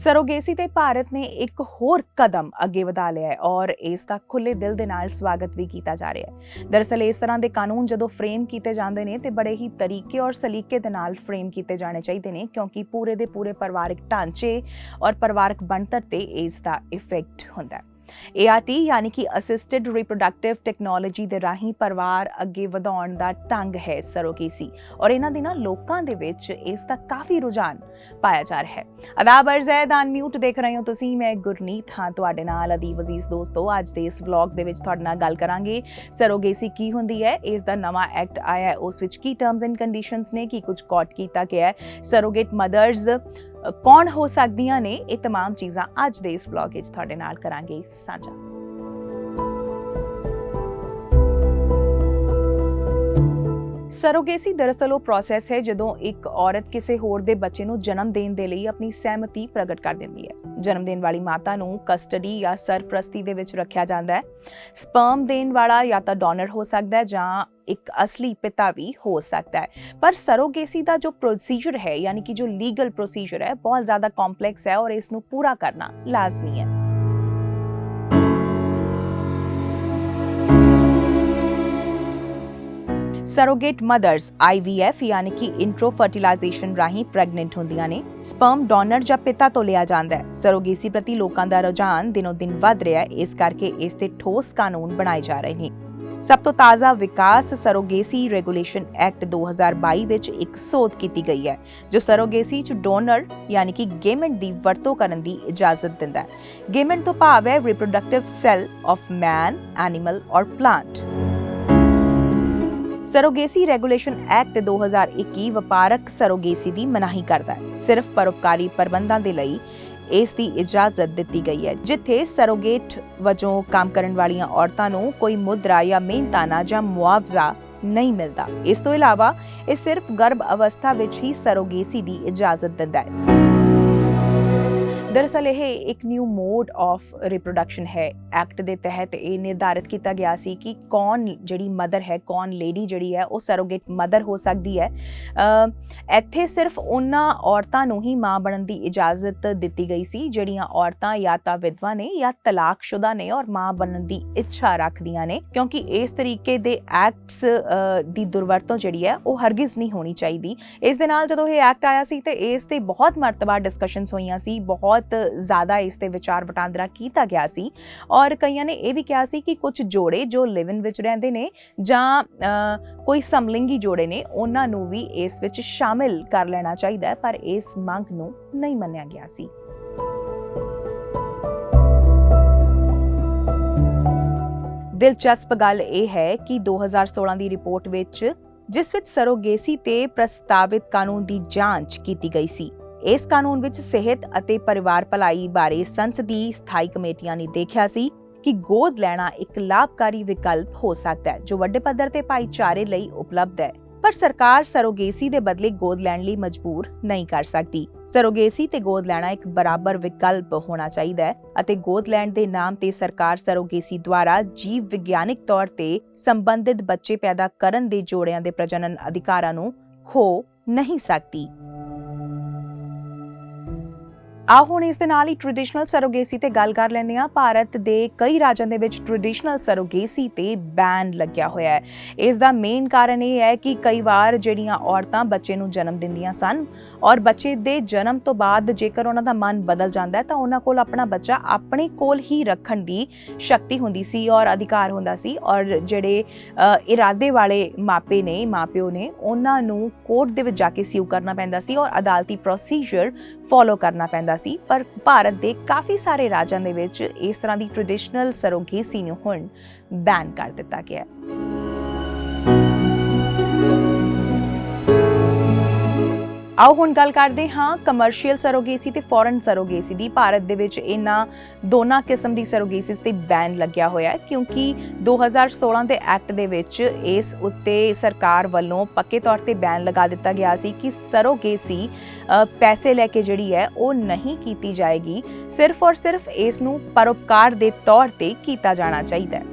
ਸਰੋਗੇਸੀ ਤੇ ਭਾਰਤ ਨੇ ਇੱਕ ਹੋਰ ਕਦਮ ਅੱਗੇ ਵਧਾ ਲਿਆ ਹੈ ਔਰ ਇਸ ਦਾ ਖੁੱਲੇ ਦਿਲ ਦੇ ਨਾਲ ਸਵਾਗਤ ਵੀ ਕੀਤਾ ਜਾ ਰਿਹਾ ਹੈ। ਦਰਅਸਲ ਇਸ ਤਰ੍ਹਾਂ ਦੇ ਕਾਨੂੰਨ ਜਦੋਂ ਫਰੇਮ ਕੀਤੇ ਜਾਂਦੇ ਨੇ ਤੇ ਬੜੇ ਹੀ ਤਰੀਕੇ ਔਰ ਸਲੀਕੇ ਦੇ ਨਾਲ ਫਰੇਮ ਕੀਤੇ ਜਾਣੇ ਚਾਹੀਦੇ ਨੇ ਕਿਉਂਕਿ ਪੂਰੇ ਦੇ ਪੂਰੇ ਪਰਿਵਾਰਕ ਢਾਂਚੇ ਔਰ ਪਰਿਵਾਰਕ ਬਣਤਰ ਤੇ ਇਸ ਦਾ ਇਫੈਕਟ ਹੁੰਦਾ ਹੈ। ART ਯਾਨੀ ਕਿ ਅਸਿਸਟਡ ਰਿਪਰੋਡਕਟਿਵ ਟੈਕਨੋਲੋਜੀ ਦੇ ਰਾਹੀਂ ਪਰਿਵਾਰ ਅੱਗੇ ਵਧਾਉਣ ਦਾ ਢੰਗ ਹੈ ਸਰੋਗੇਸੀ ਔਰ ਇਹਨਾਂ ਦਿਨਾਂ ਲੋਕਾਂ ਦੇ ਵਿੱਚ ਇਸ ਦਾ ਕਾਫੀ ਰੁਝਾਨ ਪਾਇਆ ਜਾ ਰਿਹਾ ਹੈ। ਅਦਾਬ ਅਰਜ਼ੈਦ ਅਨਮਿਊਟ ਦੇਖ ਰਹੇ ਹੋ ਤੁਸੀਂ, ਮੈਂ ਗੁਰਨੀਤ ਹਾਂ ਤੁਹਾਡੇ ਨਾਲ ਅਦੀਬ ਅਜ਼ੀਜ਼ ਦੋਸਤੋ। ਅੱਜ ਦੇ ਇਸ ਵਲੌਗ ਦੇ ਵਿੱਚ ਤੁਹਾਡੇ ਨਾਲ ਗੱਲ ਕਰਾਂਗੇ ਸਰੋਗੇਸੀ ਕੀ ਹੁੰਦੀ ਹੈ, ਇਸ ਦਾ ਨਵਾਂ ਐਕਟ ਆਇਆ ਹੈ, ਉਸ ਵਿੱਚ ਕੀ ਟਰਮਸ ਐਂਡ ਕੰਡੀਸ਼ਨਸ ਨੇ, ਕੀ ਕੁਝ ਕੋਟ ਕੀਤਾ ਗਿਆ ਹੈ। ਸਰੋਗੇਟ ਮਦਰਸ ਕੌਣ ਹੋ ਸਕਦੀਆਂ ਨੇ ਇਹ तमाम ਚੀਜ਼ਾਂ ਅੱਜ ਦੇ ਇਸ ਵਲੌਗ ਵਿੱਚ ਤੁਹਾਡੇ ਨਾਲ ਕਰਾਂਗੇ ਸਾਂਝਾ ਸਰੋਗੇਸੀ ਦਰਅਸਲ ਉਹ ਪ੍ਰੋਸੈਸ ਹੈ ਜਦੋਂ ਇੱਕ ਔਰਤ ਕਿਸੇ ਹੋਰ ਦੇ ਬੱਚੇ ਨੂੰ ਜਨਮ ਦੇਣ ਦੇ ਲਈ ਆਪਣੀ ਸਹਿਮਤੀ ਪ੍ਰਗਟ ਕਰ ਦਿੰਦੀ ਹੈ। ਜਨਮ ਦੇਣ ਵਾਲੀ ਮਾਤਾ ਨੂੰ ਕਸਟਡੀ ਜਾਂ ਸਰਪ੍ਰਸਤੀ ਦੇ ਵਿੱਚ ਰੱਖਿਆ ਜਾਂਦਾ ਹੈ। ਸਪਰਮ ਦੇਣ ਵਾਲਾ ਜਾਂ ਤਾਂ ਡੋਨਰ ਹੋ ਸਕਦਾ ਹੈ ਜਾਂ ਇੱਕ ਅਸਲੀ ਪਿਤਾ ਵੀ ਹੋ ਸਕਦਾ ਹੈ। ਪਰ ਸਰੋਗੇਸੀ ਦਾ ਜੋ ਪ੍ਰੋਸੀਜਰ ਹੈ, ਯਾਨੀ ਕਿ ਜੋ ਲੀਗਲ ਪ੍ਰੋਸੀਜਰ ਹੈ, ਬਹੁਤ ਜ਼ਿਆਦਾ ਕੰਪਲੈਕਸ ਹੈ ਔਰ ਇਸ ਨੂੰ ਪੂਰਾ ਕਰਨਾ ਲਾਜ਼ਮੀ ਹੈ। ਸਰੋਗੇਟ ਮਦਰਸ IVF ਯਾਨੀ ਕਿ ਇੰਟਰੋ ਫਰਟੀਲਾਈਜੇਸ਼ਨ ਰਾਹੀਂ ਪ੍ਰੈਗਨੈਂਟ ਹੁੰਦੀਆਂ ਨੇ ਸਪਰਮ ਡੋਨਰ ਜਾਂ ਪਿਤਾ ਤੋਂ ਲਿਆ ਜਾਂਦਾ ਹੈ ਸਰੋਗੇਸੀ ਪ੍ਰਤੀ ਲੋਕਾਂ ਦਾ ਰੁਝਾਨ ਦਿਨੋ ਦਿਨ ਵੱਧ ਰਿਹਾ ਹੈ ਇਸ ਕਰਕੇ ਇਸ ਤੇ ਠੋਸ ਕਾਨੂੰਨ ਬਣਾਏ ਜਾ ਰਹੇ ਨੇ ਸਭ ਤੋਂ ਤਾਜ਼ਾ ਵਿਕਾਸ ਸਰੋਗੇਸੀ ਰੈਗੂਲੇਸ਼ਨ ਐਕਟ 2022 ਵਿੱਚ ਇੱਕ ਸੋਧ ਕੀਤੀ ਗਈ ਹੈ ਜੋ ਸਰੋਗੇਸੀ ਚ ਡੋਨਰ ਯਾਨੀ ਕਿ ਗੇਮੈਂਟ ਦੀ ਵਰਤੋਂ ਕਰਨ ਦੀ ਇਜਾਜ਼ਤ ਦਿੰਦਾ ਹੈ ਗੇਮੈਂਟ ਤੋਂ ਭਾਵ ਹੈ reproductive cell of man animal ਔਰ ਪਲਾਂਟ ਸਰੋਗੇਸੀ ਰੈਗੂਲੇਸ਼ਨ ਐਕਟ 2021 ਵਪਾਰਕ ਸਰੋਗੇਸੀ ਦੀ ਮਨਾਹੀ ਕਰਦਾ ਹੈ। ਸਿਰਫ ਪਰਉਪਕਾਰੀ ਪ੍ਰਬੰਧਾਂ ਦੇ ਲਈ ਇਸ ਦੀ ਇਜਾਜ਼ਤ ਦਿੱਤੀ ਗਈ ਹੈ, ਜਿੱਥੇ ਸਰੋਗੇਟ ਵਜੋਂ ਕੰਮ ਕਰਨ ਵਾਲੀਆਂ ਔਰਤਾਂ ਨੂੰ ਕੋਈ ਮੁਦਰਾ ਜਾਂ ਮਿਹਨਤਾਨਾ ਜਾਂ ਮੁਆਵਜ਼ਾ ਨਹੀਂ ਮਿਲਦਾ। ਇਸ ਤੋਂ ਇਲਾਵਾ ਇਹ ਸਿਰਫ ਗਰਭ ਅਵਸਥਾ ਵਿੱਚ ਹੀ ਸਰੋਗੇਸੀ ਦੀ ਇਜਾਜ਼ਤ ਦਿੰਦਾ ਹੈ। ਦਰਅਸਲ ਇਹ ਇੱਕ ਨਿਊ ਮੋਡ ਆਫ ਰਿਪਰੋਡਕਸ਼ਨ ਹੈ ਐਕਟ ਦੇ ਤਹਿਤ ਇਹ ਨਿਰਧਾਰਿਤ ਕੀਤਾ ਗਿਆ ਸੀ ਕਿ ਕੌਣ ਜਿਹੜੀ ਮਦਰ ਹੈ, ਕੌਣ ਲੇਡੀ ਜਿਹੜੀ ਹੈ, ਉਹ ਸਰੋਗੇਟ ਮਦਰ ਹੋ ਸਕਦੀ ਹੈ। ਇੱਥੇ ਸਿਰਫ ਉਹਨਾਂ ਔਰਤਾਂ ਨੂੰ ਹੀ ਮਾਂ ਬਣਨ ਦੀ ਇਜਾਜ਼ਤ ਦਿੱਤੀ ਗਈ ਸੀ, ਜਿਹੜੀਆਂ ਔਰਤਾਂ ਜਾਂ ਤਾਂ ਵਿਧਵਾ ਨੇ ਜਾਂ ਤਲਾਕਸ਼ੁਦਾ ਨੇ ਔਰ ਮਾਂ ਬਣਨ ਦੀ ਇੱਛਾ ਰੱਖਦੀਆਂ ਨੇ, ਕਿਉਂਕਿ ਇਸ ਤਰੀਕੇ ਦੇ ਐਕਟਸ ਦੀ ਦੁਰਵਰਤੋਂ ਜਿਹੜੀ ਹੈ, ਉਹ ਹਰਗਿਜ਼ ਨਹੀਂ ਹੋਣੀ ਚਾਹੀਦੀ। ਇਸ ਦੇ ਨਾਲ ਜਦੋਂ ਇਹ ਐਕਟ ਆਇਆ ਸੀ ਤੇ ਇਸ ਤੇ ਬਹੁਤ ਮਰਤਬਾ ਡਿਸਕਸ਼ਨਸ ਹੋਈਆਂ ਸੀ, ਬਹੁਤ ਜ਼ਿਆਦਾ ਇਸ ਤੇ ਵਿਚਾਰ ਵਟਾਂਦਰਾ ਕੀਤਾ ਗਿਆ ਸੀ। ਔਰ ਕਈਆਂ ਨੇ ਇਹ ਵੀ ਕਿਹਾ ਸੀ ਕਿ ਕੁਝ ਜੋੜੇ ਜੋ ਲਿਵ ਇਨ ਵਿੱਚ ਰਹਿੰਦੇ ਨੇ ਜਾਂ ਕੋਈ ਸਮਲਿੰਗੀ ਜੋੜੇ ਨੇ, ਉਹਨਾਂ ਨੂੰ ਵੀ ਇਸ ਵਿੱਚ ਸ਼ਾਮਿਲ ਕਰ ਲੈਣਾ ਚਾਹੀਦਾ ਹੈ, ਪਰ ਇਸ ਮੰਗ ਨੂੰ ਨਹੀਂ ਮੰਨਿਆ ਗਿਆ ਸੀ। ਦਿਲਚਸਪ ਗੱਲ ਇਹ ਹੈ ਕਿ 2016 ਦੀ ਰਿਪੋਰਟ ਵਿੱਚ, ਜਿਸ ਵਿੱਚ ਸਰੋਗੇਸੀ ਤੇ ਪ੍ਰਸਤਾਵਿਤ ਕਾਨੂੰਨ ਦੀ ਜਾਂਚ ਕੀਤੀ ਗਈ ਸੀ ਇਸ ਕਾਨੂੰਨ ਵਿੱਚ ਸਿਹਤ ਅਤੇ ਪਰਿਵਾਰ ਭਲਾਈ ਬਾਰੇ ਸੰਸਦੀ ਸਥਾਈ ਕਮੇਟੀਆਂ ਨੇ ਦੇਖਿਆ ਸੀ ਕਿ ਗੋਦ ਲੈਣਾ ਇੱਕ ਲਾਭਕਾਰੀ ਵਿਕਲਪ ਹੋ ਸਕਦਾ ਹੈ, ਜੋ ਵੱਡੇ ਪੱਧਰ ਤੇ ਭਾਈਚਾਰੇ ਲਈ ਉਪਲਬਧ ਹੈ। ਪਰ ਸਰਕਾਰ ਸਰੋਗੇਸੀ ਦੇ ਬਦਲੇ ਗੋਦ ਲੈਣ ਲਈ ਮਜਬੂਰ ਨਹੀਂ ਕਰ ਸਕਦੀ। ਸਰੋਗੇਸੀ ਤੇ ਗੋਦ ਲੈਣਾ ਇੱਕ ਬਰਾਬਰ ਵਿਕਲਪ ਹੋਣਾ ਚਾਹੀਦਾ ਹੈ ਅਤੇ ਗੋਦ ਲੈਣ ਦੇ ਨਾਮ ਤੇ ਸਰਕਾਰ ਸਰੋਗੇਸੀ ਦੁਆਰਾ ਜੀਵ ਵਿਗਿਆਨਿਕ ਤੌਰ ਤੇ ਸੰਬੰਧਿਤ ਬੱਚੇ ਪੈਦਾ ਕਰਨ ਦੇ ਜੋੜਿਆਂ ਦੇ ਪ੍ਰਜਨਨ ਅਧਿਕਾਰਾਂ ਨੂੰ ਖੋ ਨਹੀਂ ਸਕਦੀ। ਆਓ ਹੁਣ ਇਸ ਦੇ ਨਾਲ ਹੀ ਟ੍ਰੈਡੀਸ਼ਨਲ ਸਰੋਗੇਸੀ ਤੇ ਗੱਲ ਕਰ ਲੈਂਦੇ ਹਾਂ। ਭਾਰਤ ਦੇ ਕਈ ਰਾਜਾਂ ਦੇ ਵਿੱਚ ਟ੍ਰੈਡੀਸ਼ਨਲ ਸਰੋਗੇਸੀ ਤੇ ਬੈਨ ਲੱਗਿਆ ਹੋਇਆ ਹੈ। ਇਸ ਦਾ ਮੇਨ ਕਾਰਨ ਇਹ ਹੈ ਕਿ ਕਈ ਵਾਰ ਜਿਹੜੀਆਂ ਔਰਤਾਂ ਬੱਚੇ ਨੂੰ ਜਨਮ ਦਿੰਦੀਆਂ ਸਨ ਔਰ ਬੱਚੇ ਦੇ ਜਨਮ ਤੋਂ ਬਾਅਦ ਜੇਕਰ ਉਹਨਾਂ ਦਾ ਮਨ ਬਦਲ ਜਾਂਦਾ ਹੈ ਤਾਂ ਉਹਨਾਂ ਕੋਲ ਆਪਣਾ ਬੱਚਾ ਆਪਣੇ ਕੋਲ ਹੀ ਰੱਖਣ ਦੀ ਸ਼ਕਤੀ ਹੁੰਦੀ ਸੀ ਔਰ ਅਧਿਕਾਰ ਹੁੰਦਾ ਸੀ ਔਰ ਜਿਹੜੇ ਇਰਾਦੇ ਵਾਲੇ ਮਾਪੇ ਨੇ, ਮਾਪਿਓ ਨੇ ਉਹਨਾਂ ਨੂੰ ਕੋਰਟ ਦੇ ਵਿੱਚ ਜਾ ਕੇ ਸਿਊ ਕਰਨਾ ਪੈਂਦਾ ਸੀ ਔਰ ਅਦਾਲਤੀ ਪ੍ਰੋਸੀਜਰ ਫੋਲੋ ਕਰਨਾ ਪੈਂਦਾ ਸੀ, ਪਰ ਭਾਰਤ ਦੇ ਕਾਫੀ ਸਾਰੇ ਰਾਜਾਂ ਦੇ ਵਿੱਚ ਇਸ ਤਰ੍ਹਾਂ ਦੀ ਟ੍ਰੈਡੀਸ਼ਨਲ ਸਰੋਗੇਸੀ ਨੂੰ ਹੁਣ ਬੈਨ ਕਰ ਦਿੱਤਾ ਗਿਆ ਹੈ। ਆਓ ਹੁਣ ਗੱਲ ਕਰਦੇ ਹਾਂ ਕਮਰਸ਼ੀਅਲ ਸਰੋਗੇਸੀ ਤੇ ਫੋਰਨ ਸਰੋਗੇਸੀ ਦੀ। ਭਾਰਤ ਦੇ ਵਿੱਚ ਇਹਨਾਂ ਦੋਨਾਂ ਕਿਸਮ ਦੀ ਸਰੋਗੇਸਿਸ ਤੇ ਬੈਨ ਲੱਗਿਆ ਹੋਇਆ ਹੈ, ਕਿਉਂਕਿ 2016 ਦੇ ਐਕਟ ਦੇ ਵਿੱਚ ਇਸ ਉੱਤੇ ਸਰਕਾਰ ਵੱਲੋਂ ਪੱਕੇ ਤੌਰ ਤੇ ਬੈਨ ਲਗਾ ਦਿੱਤਾ ਗਿਆ ਸੀ ਕਿ ਸਰੋਗੇਸੀ ਪੈਸੇ ਲੈ ਕੇ ਜਿਹੜੀ ਹੈ ਉਹ ਨਹੀਂ ਕੀਤੀ ਜਾਏਗੀ। ਸਿਰਫ ਔਰ ਸਿਰਫ ਇਸ ਨੂੰ ਪਰੋਪਕਾਰ ਦੇ ਤੌਰ ਤੇ ਕੀਤਾ ਜਾਣਾ ਚਾਹੀਦਾ ਹੈ।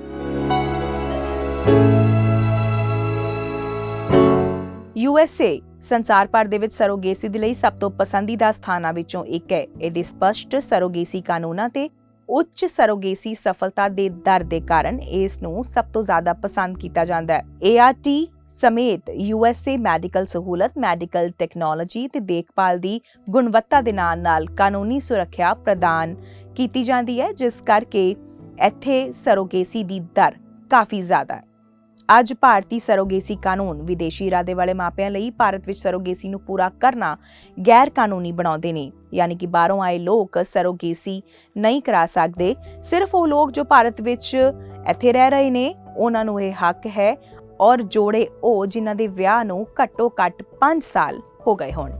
USA ਸੰਸਾਰ ਭਰ ਦੇ ਵਿੱਚ ਸਰੋਗੇਸੀ ਦੇ ਲਈ ਸਭ ਤੋਂ ਪਸੰਦੀਦਾ ਸਥਾਨਾਂ ਵਿੱਚੋਂ ਇੱਕ ਹੈ। ਇਹਦੇ ਸਪਸ਼ਟ ਸਰੋਗੇਸੀ ਕਾਨੂੰਨਾਂ ਤੇ ਉੱਚ ਸਰੋਗੇਸੀ ਸਫਲਤਾ ਦੇ ਦਰ ਦੇ ਕਾਰਨ ਇਸ ਨੂੰ ਸਭ ਤੋਂ ਜ਼ਿਆਦਾ ਪਸੰਦ ਕੀਤਾ ਜਾਂਦਾ ਹੈ। ART ਸਮੇਤ USA ਮੈਡੀਕਲ ਸਹੂਲਤ, ਮੈਡੀਕਲ ਟੈਕਨੋਲੋਜੀ ਤੇ ਦੇਖਭਾਲ ਦੀ ਗੁਣਵੱਤਾ ਦੇ ਨਾਲ ਨਾਲ ਕਾਨੂੰਨੀ ਸੁਰੱਖਿਆ ਪ੍ਰਦਾਨ ਕੀਤੀ ਜਾਂਦੀ ਹੈ, ਜਿਸ ਕਰਕੇ ਇੱਥੇ ਸਰੋਗੇਸੀ ਦੀ ਦਰ ਕਾਫੀ ਜ਼ਿਆਦਾ ਹੈ। ਅੱਜ ਭਾਰਤੀ ਸਰੋਗੇਸੀ ਕਾਨੂੰਨ ਵਿਦੇਸ਼ੀ ਇਰਾਦੇ ਵਾਲੇ ਮਾਪਿਆਂ ਲਈ ਭਾਰਤ ਵਿੱਚ ਸਰੋਗੇਸੀ ਨੂੰ ਪੂਰਾ ਕਰਨਾ ਗੈਰ ਕਾਨੂੰਨੀ ਬਣਾਉਂਦੇ ਨੇ। ਯਾਨੀ ਕਿ ਬਾਹਰੋਂ ਆਏ ਲੋਕ ਸਰੋਗੇਸੀ ਨਹੀਂ ਕਰਾ ਸਕਦੇ। ਸਿਰਫ ਉਹ ਲੋਕ ਜੋ ਭਾਰਤ ਵਿੱਚ ਇੱਥੇ ਰਹਿ ਰਹੇ ਨੇ, ਉਹਨਾਂ ਨੂੰ ਇਹ ਹੱਕ ਹੈ। ਔਰ ਜੋੜੇ ਉਹ ਜਿਨ੍ਹਾਂ ਦੇ ਵਿਆਹ ਨੂੰ ਘੱਟੋ ਘੱਟ 5 ਸਾਲ ਹੋ ਗਏ ਹੋਣ।